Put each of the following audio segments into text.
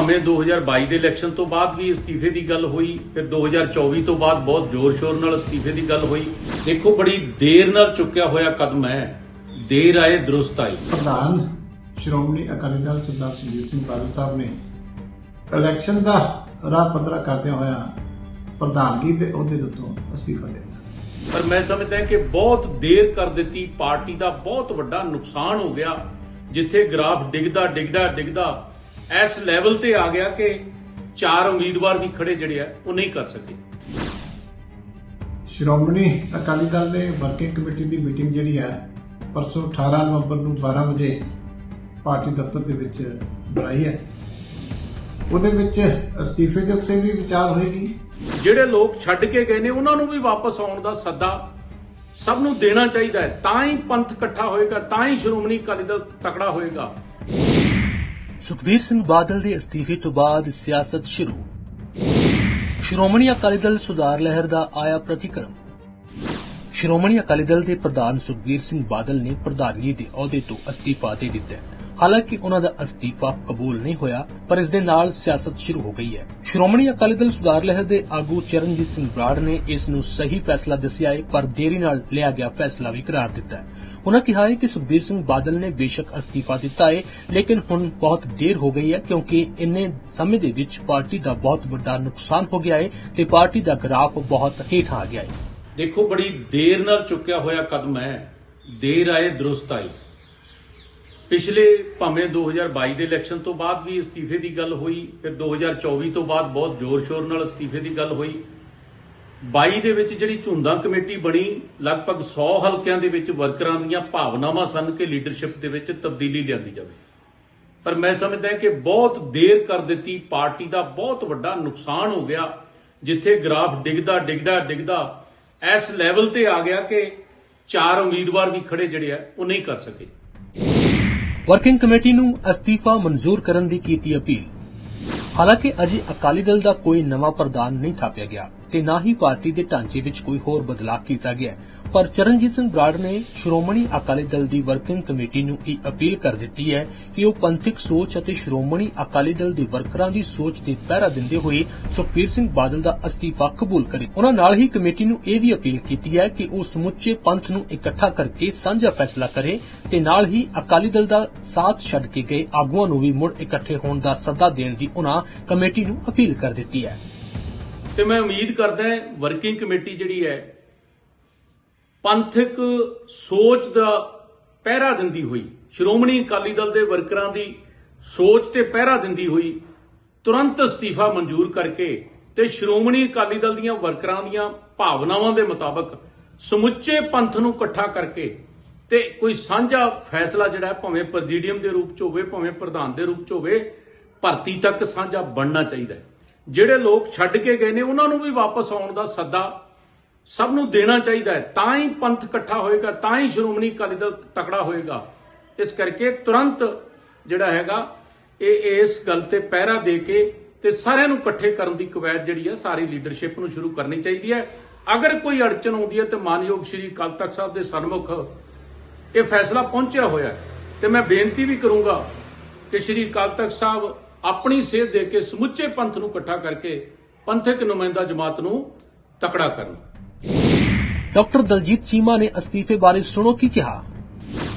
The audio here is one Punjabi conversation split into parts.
ਭਾਵੇਂ 2022 ਦੇ ਇਲੈਕਸ਼ਨ ਤੋਂ ਬਾਅਦ ਵੀ ਅਸਤੀਫੇ ਦੀ ਗੱਲ ਹੋਈ ਫਿਰ 2024 ਤੋਂ ਬਾਅਦ ਬਹੁਤ ਜ਼ੋਰ-ਸ਼ੋਰ ਨਾਲ ਅਸਤੀਫੇ ਦੀ ਗੱਲ ਹੋਈ। ਦੇਖੋ ਬੜੀ ਦੇਰ ਨਾਲ ਚੁੱਕਿਆ ਹੋਇਆ ਕਦਮ ਹੈ। ਦੇਰ ਆਏ ਦਰੁਸਤ ਆਈ ਪ੍ਰਧਾਨ ਸ਼੍ਰੋਮਣੀ ਅਕਾਲੀ ਦਲ ਸਰਦਾਰ ਸੁਖਬੀਰ ਸਿੰਘ ਬਾਦਲ ਸਾਹਿਬ ਨੇ ਇਲੈਕਸ਼ਨ ਦਾ ਰਾਹ ਪੱਧਰਾ ਕਰਦਿਆਂ ਹੋਇਆ ਪ੍ਰਧਾਨਗੀ ਦੇ ਅਹੁਦੇ ਉੱਤੋਂ ਅਸਤੀਫਾ ਦੇ ਪਰ ਮੈਂ ਸਮਝਦਾ ਕਿ ਬਹੁਤ ਦੇਰ ਕਰ ਦਿੱਤੀ ਪਾਰਟੀ ਦਾ ਬਹੁਤ ਵੱਡਾ ਨੁਕਸਾਨ ਹੋ ਗਿਆ। ਜਿੱਥੇ ਗ੍ਰਾਫ ਡਿੱਗਦਾ ਡਿੱਗਦਾ ਡਿੱਗਦਾ ਇਸ ਲੈਵਲ ਤੇ ਆ ਗਿਆ ਕਿ ਚਾਰ ਉਮੀਦਵਾਰ ਵੀ ਖੜੇ ਜਿਹੜੇ ਆ ਉਹ ਨਹੀਂ ਕਰ ਸਕੇ। ਸ਼੍ਰੋਮਣੀ ਅਕਾਲੀ ਦਲ ਨੇ ਵਰਕਿੰਗ ਕਮੇਟੀ ਦੀ ਮੀਟਿੰਗ ਜਿਹੜੀ ਹੈ ਪਰਸੋਂ 18 ਨਵੰਬਰ ਨੂੰ 12 ਵਜੇ ਪਾਰਟੀ ਦਫ਼ਤਰ ਦੇ ਵਿੱਚ ਬੁਲਾਈ ਹੈ। ਉਹਦੇ ਵਿੱਚ ਅਸਤੀਫੇ ਦੇ ਉੱਤੇ ਵੀ ਵਿਚਾਰ ਹੋਏਗੀ। ਜਿਹੜੇ ਲੋਕ ਛੱਡ ਕੇ ਗਏ ਨੇ ਉਹਨਾਂ ਨੂੰ ਵੀ ਵਾਪਸ ਆਉਣ ਦਾ ਸੱਦਾ ਸਭ ਨੂੰ ਦੇਣਾ ਚਾਹੀਦਾ ਹੈ। ਤਾਂ ਹੀ ਪੰਥ ਇਕੱਠਾ ਹੋਏਗਾ ਤਾਂ ਹੀ ਸ਼੍ਰੋਮਣੀ ਅਕਾਲੀ ਦਲ ਤਕੜਾ ਹੋਏਗਾ। ਸੁਖਬੀਰ ਸਿੰਘ ਬਾਦਲ ਦੇ ਅਸਤੀਫੇ ਤੋਂ ਬਾਅਦ ਸਿਆਸਤ ਸ਼ੁਰੂ। ਸ਼੍ਰੋਮਣੀ ਅਕਾਲੀ ਦਲ ਸੁਧਾਰ ਲਹਿਰ ਦਾ ਆਇਆ ਪ੍ਰਤੀਕਰਮ। ਸ਼੍ਰੋਮਣੀ ਅਕਾਲੀ ਦਲ ਦੇ ਪ੍ਰਧਾਨ ਸੁਖਬੀਰ ਸਿੰਘ ਬਾਦਲ ਨੇ ਪ੍ਰਧਾਨੀ ਦੇ ਅਹੁਦੇ ਤੋਂ ਅਸਤੀਫਾ ਦੇ ਦਿੱਤਾ ਹੈ। ਹਾਲਾਂਕਿ ਉਹਨਾਂ ਦਾ ਅਸਤੀਫਾ ਕਬੂਲ ਨਹੀਂ ਹੋਇਆ, ਪਰ ਇਸ ਦੇ ਨਾਲ ਸਿਆਸਤ ਸ਼ੁਰੂ ਹੋ ਗਈ ਹੈ। ਸ਼੍ਰੋਮਣੀ ਅਕਾਲੀ ਦਲ ਸੁਧਾਰ ਲਹਿਰ ਦੇ ਆਗੂ ਚਰਨਜੀਤ ਸਿੰਘ ਬਰਾੜ ਨੇ ਇਸ ਨੂੰ ਸਹੀ ਫੈਸਲਾ ਦੱਸਿਆ ਹੈ, ਪਰ ਦੇਰੀ ਨਾਲ ਲਿਆ ਗਿਆ ਫੈਸਲਾ ਵੀ ਕਰਾਰ ਦਿੱਤਾ ਹੈ। ਉਹਨਾਂ ਕਿਹਾ ਹੈ ਕਿ ਸੁਖਬੀਰ ਸਿੰਘ ਬਾਦਲ ਨੇ ਬੇਸ਼ੱਕ ਅਸਤੀਫਾ ਦਿੱਤਾ ਹੈ ਲੇਕਿਨ ਹੁਣ ਬਹੁਤ ਦੇਰ ਹੋ ਗਈ ਹੈ ਕਿਉਂਕਿ ਇੰਨੇ ਸਮੇਂ ਦੇ ਵਿੱਚ ਪਾਰਟੀ ਦਾ ਬਹੁਤ ਵੱਡਾ ਨੁਕਸਾਨ ਹੋ ਗਿਆ ਹੈ ਤੇ ਪਾਰਟੀ ਦਾ ਗ੍ਰਾਫ ਬਹੁਤ ਹੇਠ ਆ ਗਿਆ ਹੈ ਦੇਖੋ, ਬੜੀ ਦੇਰ ਨਾਲ ਚੁੱਕਿਆ ਹੋਇਆ ਕਦਮ ਹੈ। ਦੇਰ ਆਏ, ਦਰੁਸਤ ਆਈ ਪਿਛਲੇ ਭਾਵੇਂ 2022 ਦੇ ਇਲੈਕਸ਼ਨ ਤੋਂ ਬਾਅਦ ਵੀ ਅਸਤੀਫੇ ਦੀ ਗੱਲ ਹੋਈ, ਫਿਰ 2024 ਤੋਂ ਬਾਅਦ ਬਹੁਤ ਜ਼ੋਰ-ਸ਼ੋਰ ਨਾਲ ਅਸਤੀਫੇ ਦੀ ਗੱਲ ਹੋਈ। 22 ਦੇ ਵਿੱਚ ਜਿਹੜੀ ਝੁੰਦਾ ਕਮੇਟੀ ਬਣੀ, ਲਗਭਗ 100 ਹਲਕਿਆਂ ਦੇ ਵਿੱਚ ਵਰਕਰਾਂ ਦੀਆਂ ਭਾਵਨਾਵਾਂ ਸਨ ਕਿ ਲੀਡਰਸ਼ਿਪ ਦੇ ਵਿੱਚ ਤਬਦੀਲੀ ਲਿਆਂਦੀ ਜਾਵੇ। ਪਰ ਮੈਂ ਸਮਝਦਾ ਕਿ ਬਹੁਤ ਦੇਰ ਕਰ ਦਿੱਤੀ, ਪਾਰਟੀ ਦਾ ਬਹੁਤ ਵੱਡਾ ਨੁਕਸਾਨ ਹੋ ਗਿਆ, ਜਿੱਥੇ ਗ੍ਰਾਫ ਡਿੱਗਦਾ ਡਿੱਗਦਾ ਡਿੱਗਦਾ, ਇਸ ਲੈਵਲ ਤੇ ਆ ਗਿਆ ਕਿ ਚਾਰ ਉਮੀਦਵਾਰ ਵੀ ਖੜੇ ਜਿਹੜੇ ਆ, ਉਹ ਨਹੀਂ ਕਰ ਸਕੇ। ਵਰਕਿੰਗ ਕਮੇਟੀ ਨੂੰ ਅਸਤੀਫਾ ਮਨਜ਼ੂਰ ਕਰਨ ਦੀ ਕੀਤੀ ਅਪੀਲ। ਹਾਲਾਂਕਿ ਅਜੇ ਅਕਾਲੀ ਦਲ ਦਾ ਕੋਈ ਨਵਾਂ ਪ੍ਰਧਾਨ ਨਹੀਂ ਥਾਪਿਆ ਗਿਆ। ਤੇ ਨਾ ਹੀ ਪਾਰਟੀ ਦੇ ਢਾਂਚੇ ਵਿੱਚ ਕੋਈ ਹੋਰ ਬਦਲਾਅ ਕੀਤਾ ਗਿਆ। ਪਰ ਚਰਨਜੀਤ ਸਿੰਘ ਬਰਾੜ ਨੇ ਸ਼੍ਰੋਮਣੀ ਅਕਾਲੀ ਦਲ ਦੀ ਵਰਕਿੰਗ ਕਮੇਟੀ ਨੂੰ ਇਹ ਅਪੀਲ ਕਰ ਦਿੱਤੀ ਹੈ ਕਿ ਉਹ ਪੰਥਕ ਸੋਚ ਅਤੇ ਸ਼੍ਰੋਮਣੀ ਅਕਾਲੀ ਦਲ ਦੇ ਵਰਕਰਾਂ ਦੀ ਸੋਚ ਤੇ ਪਹਿਰਾ ਦਿੰਦੇ ਹੋਏ ਸੁਖਬੀਰ ਸਿੰਘ ਬਾਦਲ ਦਾ ਅਸਤੀਫਾ ਕਬੂਲ ਕਰੇ। ਉਹਨਾਂ ਨਾਲ ਹੀ ਕਮੇਟੀ ਨੂੰ ਇਹ ਵੀ ਅਪੀਲ ਕੀਤੀ ਹੈ ਕਿ ਉਹ ਸਮੁੱਚੇ ਪੰਥ ਨੂੰ ਇਕੱਠਾ ਕਰਕੇ ਸਾਂਝਾ ਫੈਸਲਾ ਕਰੇ ਤੇ ਨਾਲ ਹੀ ਅਕਾਲੀ ਦਲ ਦਾ ਸਾਥ ਛੱਡ ਕੇ ਗਏ ਆਗੂਆਂ ਨੂੰ ਵੀ ਮੁੜ ਇਕੱਠੇ ਹੋਣ ਦਾ ਸੱਦਾ ਦੇਣ ਦੀ ਉਹਨਾਂ ਕਮੇਟੀ ਨੂੰ ਅਪੀਲ ਕਰ ਦਿੱਤੀ ਹੈ। ਤੇ ਮੈਂ ਉਮੀਦ ਕਰਦਾ ਹਾਂ ਵਰਕਿੰਗ ਕਮੇਟੀ ਜਿਹੜੀ ਹੈ ਪੰਥਕ ਸੋਚ ਦਾ ਪਹਿਰਾ ਦਿੰਦੀ ਹੋਈ ਸ਼੍ਰੋਮਣੀ ਅਕਾਲੀ ਦਲ ਦੇ ਵਰਕਰਾਂ ਦੀ ਸੋਚ ਤੇ ਪਹਿਰਾ ਦਿੰਦੀ ਹੋਈ ਤੁਰੰਤ ਅਸਤੀਫਾ ਮਨਜ਼ੂਰ ਕਰਕੇ ਤੇ ਸ਼੍ਰੋਮਣੀ ਅਕਾਲੀ ਦਲ ਦੀਆਂ ਵਰਕਰਾਂ ਦੀਆਂ ਭਾਵਨਾਵਾਂ ਦੇ ਮੁਤਾਬਕ ਸਮੁੱਚੇ ਪੰਥ ਨੂੰ ਇਕੱਠਾ ਕਰਕੇ ਤੇ ਕੋਈ ਸਾਂਝਾ ਫੈਸਲਾ ਜਿਹੜਾ ਹੈ, ਭਾਵੇਂ ਪ੍ਰੈਜ਼ੀਡੀਅਮ ਦੇ ਰੂਪ ਚ ਹੋਵੇ ਭਾਵੇਂ ਪ੍ਰਧਾਨ ਦੇ ਰੂਪ ਚ ਹੋਵੇ ਭਰਤੀ ਤੱਕ ਸਾਂਝਾ ਬਣਨਾ ਚਾਹੀਦਾ ਹੈ। ਜਿਹੜੇ ਲੋਕ ਛੱਡ ਕੇ ਗਏ ਨੇ, ਉਹਨਾਂ ਨੂੰ ਵੀ ਵਾਪਸ ਆਉਣ ਦਾ ਸੱਦਾ ਸਭ ਨੂੰ ਦੇਣਾ ਚਾਹੀਦਾ ਹੈ। ਤਾਂ ਹੀ ਪੰਥ ਇਕੱਠਾ ਹੋਏਗਾ, ਤਾਂ ਹੀ ਸ਼੍ਰੋਮਣੀ ਅਕਾਲੀ ਦਲ ਤਕੜਾ ਹੋਏਗਾ। ਇਸ ਕਰਕੇ ਤੁਰੰਤ ਜਿਹੜਾ ਹੈਗਾ, ਇਹ ਇਸ ਗੱਲ ਤੇ ਪਹਿਰਾ ਦੇ ਕੇ ਤੇ ਸਾਰਿਆਂ ਨੂੰ ਇਕੱਠੇ ਕਰਨ ਦੀ ਕਵਾਇਦ ਜਿਹੜੀ ਹੈ ਸਾਰੀ ਲੀਡਰਸ਼ਿਪ ਨੂੰ ਸ਼ੁਰੂ ਕਰਨੀ ਚਾਹੀਦੀ ਹੈ। ਅਗਰ ਕੋਈ ਅੜਚਨ ਆਉਂਦੀ ਹੈ ਤੇ ਮਾਨਯੋਗ ਸ਼੍ਰੀ ਅਕਾਲ ਤਖਤ ਸਾਹਿਬ ਦੇ ਸਨਮੁਖ ਇਹ ਫੈਸਲਾ ਪਹੁੰਚਿਆ ਹੋਇਆ ਹੈ। ਤੇ ਮੈਂ ਬੇਨਤੀ ਵੀ ਕਰੂੰਗਾ ਕਿ ਸ਼੍ਰੀ ਅਕਾਲ ਤਖਤ ਸਾਹਿਬ ਆਪਣੀ ਸੇਧ ਦੇ ਕੇ ਸਮੁੱਚੇ ਪੰਥ ਨੂੰ ਇਕੱਠਾ ਕਰਕੇ ਪੰਥਕ ਨੁਮਾਇੰਦਾ ਜਮਾਤ ਨੂੰ ਤਕੜਾ ਕਰਨ। ਡਾਕਟਰ ਦਲਜੀਤ ਚੀਮਾ ਨੇ ਅਸਤੀਫੇ ਬਾਰੇ ਸੁਣੋ ਕੀ ਕਿਹਾ।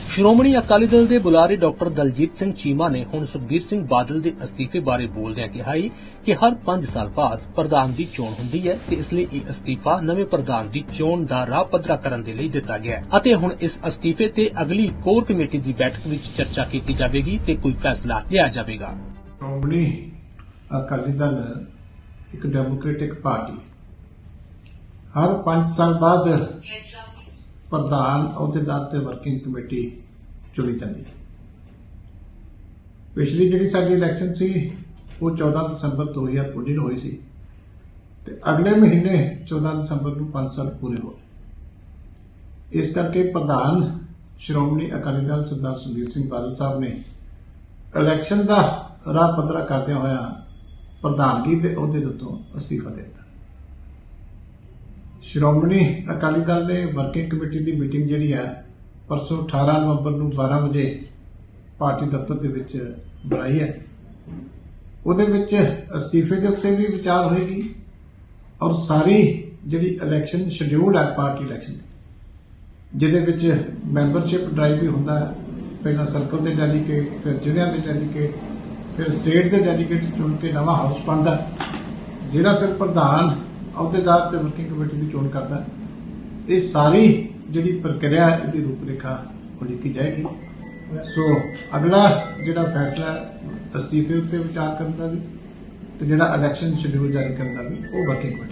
ਸ਼੍ਰੋਮਣੀ ਅਕਾਲੀ ਦਲ ਦੇ ਬੁਲਾਰੇ ਡਾਕਟਰ ਦਲਜੀਤ ਸਿੰਘ ਚੀਮਾ ਨੇ ਹੁਣ ਸੁਖਬੀਰ ਸਿੰਘ ਬਾਦਲ ਦੇ ਅਸਤੀਫੇ ਬਾਰੇ ਬੋਲਦਿਆਂ ਕਿਹਾ ਕਿ ਹਰ 5 ਸਾਲ ਬਾਅਦ ਪ੍ਰਧਾਨ ਦੀ ਚੋਣ ਹੁੰਦੀ ਹੈ ਤੇ ਇਸ ਲਈ ਇਹ ਅਸਤੀਫਾ ਨਵੇਂ ਪ੍ਰਧਾਨ ਦੀ ਚੋਣ ਦਾ ਰਾਹ ਪੱਧਰਾ ਕਰਨ ਦੇ ਲਈ ਦਿੱਤਾ ਗਿਆ ਹੈ। ਅਤੇ ਹੁਣ ਇਸ ਅਸਤੀਫੇ ਤੇ ਅਗਲੀ ਕੋਰ ਕਮੇਟੀ ਦੀ ਬੈਠਕ ਵਿੱਚ ਚਰਚਾ ਕੀਤੀ ਜਾਵੇਗੀ ਤੇ ਕੋਈ ਫੈਸਲਾ ਲਿਆ ਜਾਵੇਗਾ। ਸ਼੍ਰੋਮਣੀ ਅਕਾਲੀ ਦਲ, ਇੱਕ ਡੈਮੋਕ੍ਰੈਟਿਕ ਪਾਰਟੀ ਹਰ 5 ਸਾਲ ਬਾਅਦ ਪ੍ਰਧਾਨ ਅਹੁਦੇਦਾਰ ਤੇ ਵਰਕਿੰਗ ਕਮੇਟੀ ਚੁਣੀ ਜਾਂਦੀ ਪਿਛਲੀ ਜਿਹੜੀ ਸਾਡੀ ਇਲੈਕਸ਼ਨ ਸੀ, ਉਹ 14 ਦਸੰਬਰ 2019 ਨੂੰ ਹੋਈ ਸੀ ਤੇ ਅਗਲੇ ਮਹੀਨੇ 14 ਦਸੰਬਰ ਨੂੰ 5 ਸਾਲ ਪੂਰੇ ਹੋਏ। ਇਸ ਕਰਕੇ ਪ੍ਰਧਾਨ ਸ਼੍ਰੋਮਣੀ ਅਕਾਲੀ ਦਲ ਸਰਦਾਰ ਸੁਖਬੀਰ ਸਿੰਘ ਬਾਦਲ ਸਾਹਿਬ ਨੇ ਇਲੈਕਸ਼ਨ ਦਾ ਰਾਹ ਪੱਧਰਾ ਕਰਦਿਆਂ ਹੋਇਆ ਪ੍ਰਧਾਨਗੀ ਦੇ ਅਹੁਦੇ ਦੇ ਉੱਤੋਂ ਅਸਤੀਫਾ ਦਿੱਤਾ। ਸ਼੍ਰੋਮਣੀ ਅਕਾਲੀ ਦਲ ਨੇ ਵਰਕਿੰਗ ਕਮੇਟੀ ਦੀ ਮੀਟਿੰਗ ਜਿਹੜੀ ਹੈ, ਪਰਸੋਂ 18 ਨਵੰਬਰ ਨੂੰ 12 ਵਜੇ ਪਾਰਟੀ ਦਫ਼ਤਰ ਦੇ ਵਿੱਚ ਬੁਲਾਈ ਹੈ। ਉਹਦੇ ਵਿੱਚ ਅਸਤੀਫੇ ਦੇ ਉੱਤੇ ਵੀ ਵਿਚਾਰ ਹੋਏਗੀ ਔਰ ਸਾਰੀ ਜਿਹੜੀ ਇਲੈਕਸ਼ਨ ਸ਼ਡਿਊਲਡ ਹੈ ਪਾਰਟੀ ਇਲੈਕਸ਼ਨ ਜਿਹਦੇ ਵਿੱਚ ਮੈਂਬਰਸ਼ਿਪ ਡਰਾਈਵ ਵੀ ਹੁੰਦਾ ਹੈ। ਪਹਿਲਾਂ ਸਰਕਲ ਦੇ ਡੈਲੀਗੇਟ ਫਿਰ ਜ਼ਿਲ੍ਹਿਆਂ ਦੇ ਡੈਲੀਗੇਟ ਫਿਰ ਸਟੇਟ ਦੇ ਡੈਲੀਗੇਟ ਚੁਣ ਕੇ ਨਵਾਂ ਹਾਊਸ ਬਣਦਾ ਜਿਹੜਾ ਫਿਰ ਪ੍ਰਧਾਨ ਅਹੁਦੇਦਾਰ ਤੇ ਵਰਕਿੰਗ ਕਮੇਟੀ ਦੀ ਚੋਣ ਕਰਦਾ ਇਹ ਸਾਰੀ ਜਿਹੜੀ ਪ੍ਰਕਿਰਿਆ ਇਹਦੀ ਰੂਪਰੇਖਾ ਉਲੀਕੀ ਜਾਏਗੀ। ਸੋ ਅਗਲਾ ਜਿਹੜਾ ਫੈਸਲਾ ਹੈ, ਉੱਤੇ ਵਿਚਾਰ ਕਰਨ ਦਾ ਵੀ ਤੇ ਜਿਹੜਾ ਇਲੈਕਸ਼ਨ ਸ਼ਡਿਊਲ ਜਾਰੀ ਕਰਨ ਦਾ ਵੀ ਉਹ ਵਰਕਿੰਗ ਕਮੇਟੀ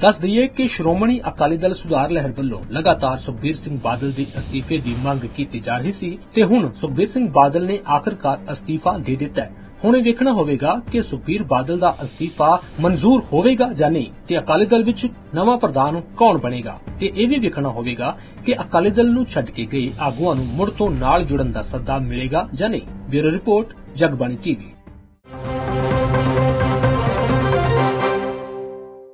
ਦੱਸ ਦਈਏ ਕਿ ਸ਼੍ਰੋਮਣੀ ਅਕਾਲੀ ਦਲ ਸੁਧਾਰ ਲਹਿਰ ਵੱਲੋਂ ਲਗਾਤਾਰ ਸੁਖਬੀਰ ਸਿੰਘ ਬਾਦਲ ਦੇ ਅਸਤੀਫੇ ਦੀ ਮੰਗ ਕੀਤੀ ਜਾ ਰਹੀ ਸੀ ਤੇ ਹੁਣ ਸੁਖਬੀਰ ਸਿੰਘ ਬਾਦਲ ਨੇ ਆਖਰਕਾਰ ਅਸਤੀਫਾ ਦੇ ਦਿੱਤਾ ਹੈ। ਹੁਣ ਇਹ ਵੇਖਣਾ ਹੋਵੇਗਾ ਕਿ ਸੁਖਬੀਰ ਬਾਦਲ ਦਾ ਅਸਤੀਫਾ ਮਨਜ਼ੂਰ ਹੋਵੇਗਾ ਜਾਂ ਨਹੀਂ ਤੇ ਅਕਾਲੀ ਦਲ ਵਿੱਚ ਨਵਾਂ ਪ੍ਰਧਾਨ ਕੌਣ ਬਣੇਗਾ? ਤੇ ਇਹ ਵੀ ਵੇਖਣਾ ਹੋਵੇਗਾ ਕਿ ਅਕਾਲੀ ਦਲ ਨੂੰ ਛੱਡ ਕੇ ਗਏ ਆਗੂਆਂ ਨੂੰ ਮੁੜ ਤੋਂ ਨਾਲ ਜੁੜਨ ਦਾ ਸੱਦਾ ਮਿਲੇਗਾ ਜਾਂ ਨਹੀਂ। Bureau report, Jagbani TV.